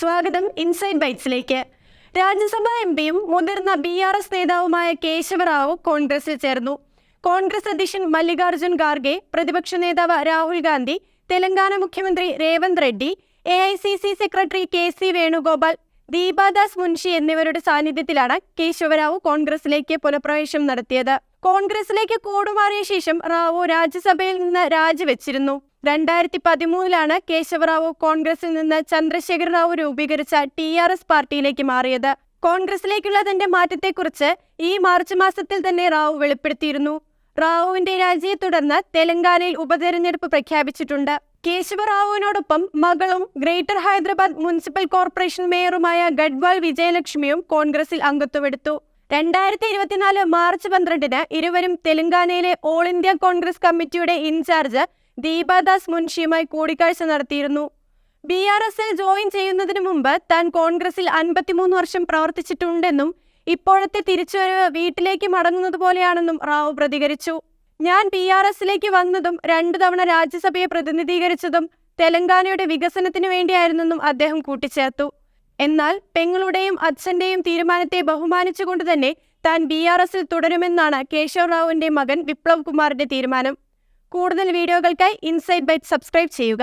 സ്വാഗതം ഇൻസൈഡ് ബൈറ്റ്സിലേക്ക് രാജ്യസഭാ എം പിയും മുതിർന്ന ബി ആർ എസ് നേതാവുമായ കേശവറാവു കോൺഗ്രസിൽ ചേർന്നു. കോൺഗ്രസ് അധ്യക്ഷൻ മല്ലികാർജുൻ ഖാർഗെ പ്രതിപക്ഷ നേതാവ് രാഹുൽ ഗാന്ധി തെലങ്കാന മുഖ്യമന്ത്രി Revanth Reddy A I C C secretary K C Venugopal Deepa Das Munshi എന്നിവരുടെ സാന്നിധ്യത്തിലാണ് കേശവറാവു കോൺഗ്രസിലേക്ക് പുനഃപ്രവേശം നടത്തിയത്. കോൺഗ്രസിലേക്ക് കൂടുമാറിയ ശേഷം റാവു രാജ്യസഭയിൽ നിന്ന് രാജിവെച്ചിരുന്നു. രണ്ടായിരത്തി പതിമൂന്നിലാണ് കേശവറാവു കോൺഗ്രസിൽ നിന്ന് ചന്ദ്രശേഖർ റാവു രൂപീകരിച്ച ടി ആർ എസ് പാർട്ടിയിലേക്ക് മാറിയത്. കോൺഗ്രസിലേക്കുള്ള തന്റെ മാറ്റത്തെക്കുറിച്ച് ഈ മാർച്ച് മാസത്തിൽ തന്നെ റാവു വെളിപ്പെടുത്തിയിരുന്നു. റാവുവിന്റെ രാജിയെ തുടർന്ന് തെലങ്കാനയിൽ ഉപതെരഞ്ഞെടുപ്പ് പ്രഖ്യാപിച്ചിട്ടുണ്ട്. കേശവറാവുവിനോടൊപ്പം മകളും ഗ്രേറ്റർ ഹൈദരാബാദ് മുനിസിപ്പൽ കോർപ്പറേഷൻ മേയറുമായ ഗഡ്വാൾ വിജയലക്ഷ്മിയും കോൺഗ്രസിൽ അംഗത്വമെടുത്തു. രണ്ടായിരത്തി ഇരുപത്തിനാല് മാർച്ച് പന്ത്രണ്ടിന് ഇരുവരും തെലങ്കാനയിലെ ഓൾ ഇന്ത്യ കോൺഗ്രസ് കമ്മിറ്റിയുടെ ഇൻചാർജ് ദീപാദാസ് മുൻഷിയുമായി കൂടിക്കാഴ്ച നടത്തിയിരുന്നു. ബി ആർ എസിൽ ജോയിൻ ചെയ്യുന്നതിന് മുമ്പ് താൻ കോൺഗ്രസിൽ അൻപത്തിമൂന്ന് വർഷം പ്രവർത്തിച്ചിട്ടുണ്ടെന്നും ഇപ്പോഴത്തെ തിരിച്ചുവരവ് വീട്ടിലേക്ക് മടങ്ങുന്നത് പോലെയാണെന്നും റാവു പ്രതികരിച്ചു. ഞാൻ ബി ആർ എസിലേക്ക് വന്നതും രണ്ടു തവണ രാജ്യസഭയെ പ്രതിനിധീകരിച്ചതും തെലങ്കാനയുടെ വികസനത്തിനു വേണ്ടിയായിരുന്നെന്നും അദ്ദേഹം കൂട്ടിച്ചേർത്തു. എന്നാൽ പെങ്ങളുടെയും അച്ഛന്റെയും തീരുമാനത്തെ ബഹുമാനിച്ചുകൊണ്ട് തന്നെ താൻ ബി ആർ എസിൽ തുടരുമെന്നാണ് കേശവ റാവുവിന്റെ മകൻ വിപ്ലവ് കുമാറിന്റെ തീരുമാനം. കൂടുതൽ വീഡിയോകൾക്കായി ഇൻസൈറ്റ് ബൈറ്റ് സബ്സ്ക്രൈബ് ചെയ്യുക.